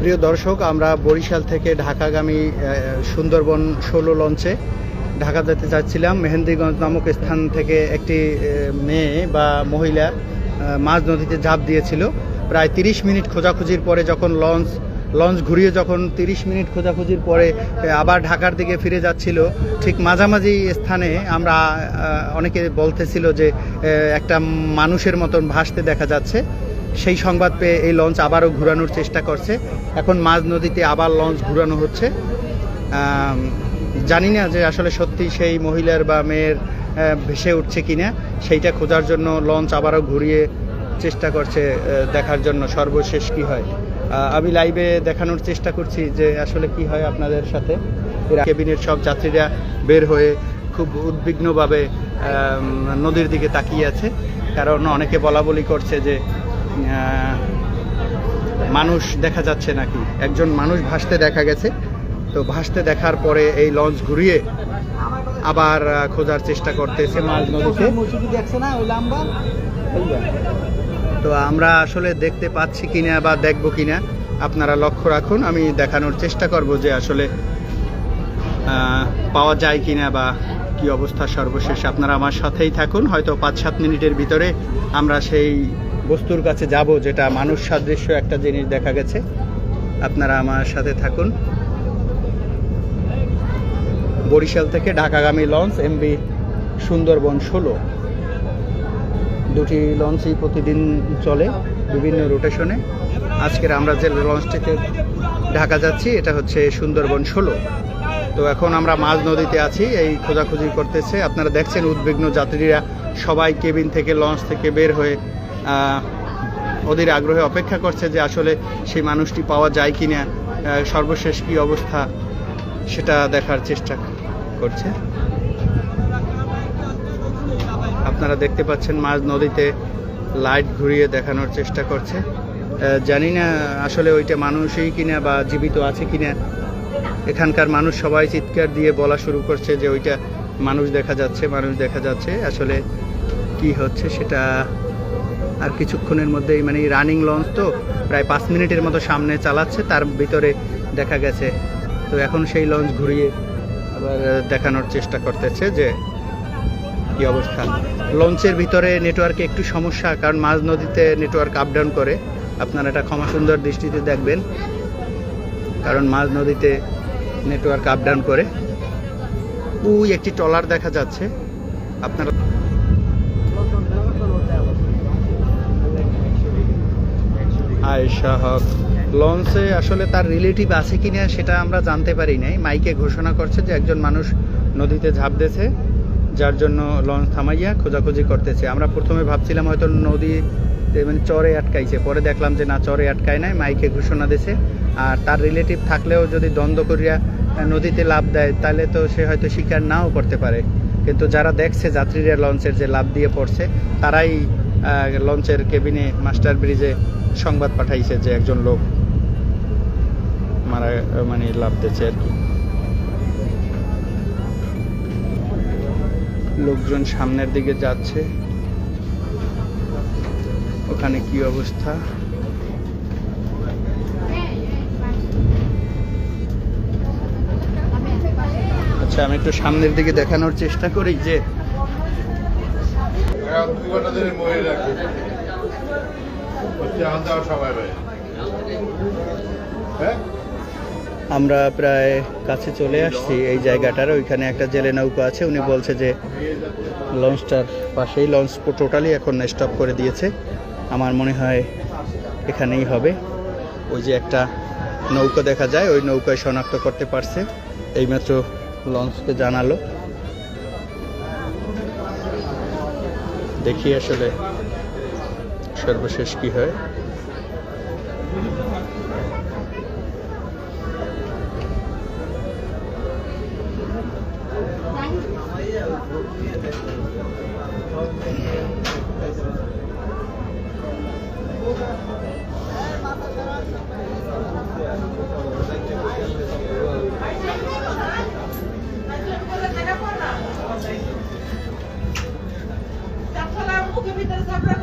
প্রিয় দর্শক, আমরা বরিশাল থেকে ঢাকাগামী সুন্দরবন ষোলো লঞ্চে ঢাকা যেতে চাচ্ছিলাম। মেহেন্দিগঞ্জ নামক স্থান থেকে একটি মেয়ে বা মহিলা মাঝ নদীতে ঝাঁপ দিয়েছিল। প্রায় তিরিশ মিনিট খোঁজাখুঁজির পরে যখন লঞ্চ লঞ্চ ঘুরিয়ে যখন তিরিশ মিনিট খোঁজাখুঁজির পরে আবার ঢাকার দিকে ফিরে যাচ্ছিল, ঠিক মাঝামাঝি স্থানে আমরা অনেকে বলতেছিল যে একটা মানুষের মতন ভাসতে দেখা যাচ্ছে। সেই সংবাদ পেয়ে এই লঞ্চ আবারও ঘুরানোর চেষ্টা করছে। এখন মাঝ নদীতে আবার লঞ্চ ঘুরানো হচ্ছে। জানি না যে আসলে সত্যি সেই মহিলার বা মেয়ের ভেসে উঠছে কিনা। সেইটা খোঁজার জন্য লঞ্চ আবারও ঘুরিয়ে চেষ্টা করছে দেখার জন্য। সর্বশেষ কি হয়? আমি লাইভে দেখানোর চেষ্টা করছি যে আসলে কি হয় আপনাদের সাথে। কেবিনের সব যাত্রীরা বের হয়ে খুব উদ্বিগ্নভাবে নদীর দিকে তাকিয়ে আছে। কারণ অনেকে বলা বলি করছে যে মানুষ দেখা যাচ্ছে নাকি? একজন মানুষ ভাসতে দেখা গেছে। তো ভাসতে দেখার পরে এই লঞ্চ ঘুরিয়ে আবার খোঁজার চেষ্টা করতেছে মাঝ নদীতে। তো আমরা আসলে দেখতে পাচ্ছি কিনা বা দেখব কিনা, আপনারা লক্ষ্য রাখুন। আমি দেখানোর চেষ্টা করব যে আসলে পাওয়া যায় কিনা বা কি অবস্থা সর্বশেষ। আপনারা আমার সাথেই থাকুন। হয়তো পাঁচ সাত মিনিটের ভিতরে আমরা সেই বস্তুর কাছে যাব, যেটা মানুষ সাদৃশ্য একটা জিনিস দেখা গেছে। আপনারা আমার সাথে থাকুন। বরিশাল থেকে ঢাকাগামী লঞ্চ, এমবি সুন্দরবন ষোলো। দুটি লঞ্চই প্রতিদিন চলে বিভিন্ন রোটেশনে। আজকের আমরা যে লঞ্চটিতে ঢাকা যাচ্ছি, এটা হচ্ছে সুন্দরবন ষোলো। তো এখন আমরা মাঝ নদীতে আছি, এই খোঁজাখুঁজি করতেছে। আপনারা দেখছেন উদ্বিগ্ন যাত্রীরা সবাই কেবিন থেকে লঞ্চ থেকে বের হয়ে ওদের আগ্রহে অপেক্ষা করছে যে আসলে সেই মানুষটি পাওয়া যায় কি না সর্বশেষ কি অবস্থা সেটা দেখার চেষ্টা করছে। আপনারা দেখতে পাচ্ছেন মাঝ নদীতে লাইট ঘুরিয়ে দেখানোর চেষ্টা করছে। জানি না আসলে ওইটা মানুষই কিনা বা জীবিত আছে কিনা। এখানকার মানুষ সবাই চিৎকার দিয়ে বলা শুরু করছে যে ওইটা মানুষ দেখা যাচ্ছে, মানুষ দেখা যাচ্ছে। আসলে কি হচ্ছে সেটা আর কিছুক্ষণের মধ্যেই মানে রানিং লঞ্চ তো প্রায় পাঁচ মিনিটের মতো সামনে চালাচ্ছে, তার ভিতরে দেখা গেছে। তো এখন সেই লঞ্চ ঘুরিয়ে আবার দেখানোর চেষ্টা করতেছে যে কি অবস্থা। লঞ্চের ভিতরে নেটওয়ার্কে একটু সমস্যা, কারণ মাঝ নদীতে নেটওয়ার্ক আপ ডাউন করে। আপনারা এটা ক্ষমা সুন্দর দৃষ্টিতে দেখবেন, কারণ মাঝ নদীতে নেটওয়ার্ক আপ ডাউন করে। ওই একটি ট্রলার দেখা যাচ্ছে। আপনারা আয়েশা হক। লঞ্চে আসলে তার রিলেটিভ আছে কি না সেটা আমরা জানতে পারি নাই। মাইকে ঘোষণা করছে যে একজন মানুষ নদীতে ঝাঁপ দিয়েছে, যার জন্য লঞ্চ থামাইয়া খোঁজাখুঁজি করতেছে। আমরা প্রথমে ভাবছিলাম হয়তো নদী মানে চরে আটকাইছে। পরে দেখলাম যে না, চরে আটকায় নাই, মাইকে ঘোষণা দিছে। আর তার রিলেটিভ থাকলেও যদি দ্বন্দ্ব করিয়া নদীতে লাভ দেয়, তাহলে তো সে হয়তো স্বীকার নাও করতে পারে। কিন্তু যারা দেখছে যাত্রীরা লঞ্চের যে লাভ দিয়ে পড়ছে, তারাই লঞ্চের কেবিনে মাস্টার ব্রিজে সংবাদ পাঠাইছে যে একজন লোক মারা মানে লাভ দিয়েছে আর কি। লোকজন সামনের দিকে যাচ্ছে। ওখানে কি অবস্থা? আচ্ছা আমি একটু সামনের দিকে দেখানোর চেষ্টা করি যে পায় হ্যাঁ? আমরা প্রায় কাছে চলে আসছি এই জায়গাটার, ওইখানে একটা জেলে নৌকা আছে, উনি বলছে যে লঞ্চটার পাশেই লঞ্চ টোটালি এখন স্টপ করে দিয়েছে। আমার মনে হয় এখানেই হবে। ওই যে একটা নৌকা দেখা যায়, ওই নৌকায় শনাক্ত করতে পারছে। এইমাত্র লঞ্চকে জানালো। দেখি আসলে সর্বশেষ কি হয়। ভিতরে থাকবেন